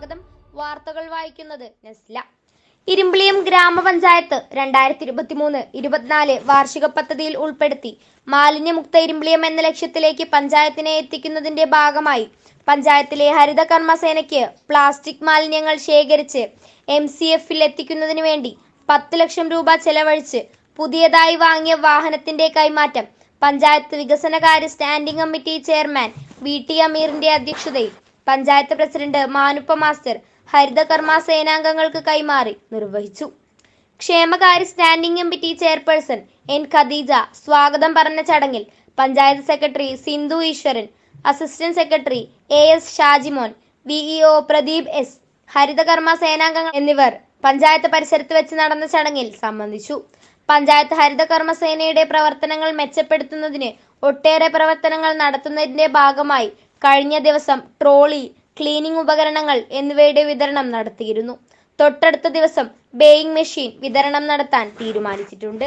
സ്വാഗതം വാർത്തകൾ വായിക്കുന്നത് നെസ്ല. ഇരുമ്പിളിയം ഗ്രാമപഞ്ചായത്ത് രണ്ടായിരത്തി ഇരുപത്തി മൂന്ന് ഇരുപത്തിനാല് വാർഷിക പദ്ധതിയിൽ ഉൾപ്പെടുത്തി മാലിന്യമുക്ത ഇരുമ്പിളിയം എന്ന ലക്ഷ്യത്തിലേക്ക് പഞ്ചായത്തിനെ എത്തിക്കുന്നതിന്റെ ഭാഗമായി പഞ്ചായത്തിലെ ഹരിത കർമ്മസേനയ്ക്ക് പ്ലാസ്റ്റിക് മാലിന്യങ്ങൾ ശേഖരിച്ച് എം സി എഫിൽ എത്തിക്കുന്നതിന് വേണ്ടി പത്ത് ലക്ഷം രൂപ ചെലവഴിച്ച് പുതിയതായി വാങ്ങിയ വാഹനത്തിന്റെ കൈമാറ്റം പഞ്ചായത്ത് വികസനകാര്യ standing committee chairman V T അമീറിന്റെ അധ്യക്ഷതയിൽ പഞ്ചായത്ത് പ്രസിഡന്റ് മാനുപ്പ മാസ്റ്റർ ഹരിതകർമ്മ സേനാംഗങ്ങൾക്ക് കൈമാറി നിർവഹിച്ചു. ക്ഷേമകാര്യ standing committee chairperson N Khadeeja സ്വാഗതം പറഞ്ഞ ചടങ്ങിൽ panchayat secretary Sindhu Eeswaran assistant secretary A S Shajimon VEO Pradeep S ഹരിതകർമ്മ സേനാംഗങ്ങൾ എന്നിവർ പഞ്ചായത്ത് പരിസരത്ത് വെച്ച് നടന്ന ചടങ്ങിൽ സംബന്ധിച്ചു. പഞ്ചായത്ത് ഹരിതകർമ്മ സേനയുടെ പ്രവർത്തനങ്ങൾ മെച്ചപ്പെടുത്തുന്നതിന് ഒട്ടേറെ പ്രവർത്തനങ്ങൾ നടത്തുന്നതിന്റെ ഭാഗമായി കഴിഞ്ഞ ദിവസം ട്രോളി ക്ലീനിംഗ് ഉപകരണങ്ങൾ എന്നിവയുടെ വിതരണം നടത്തിയിരുന്നു. തൊട്ടടുത്ത ദിവസം ബേയിങ് മെഷീൻ വിതരണം നടത്താൻ തീരുമാനിച്ചിട്ടുണ്ട്.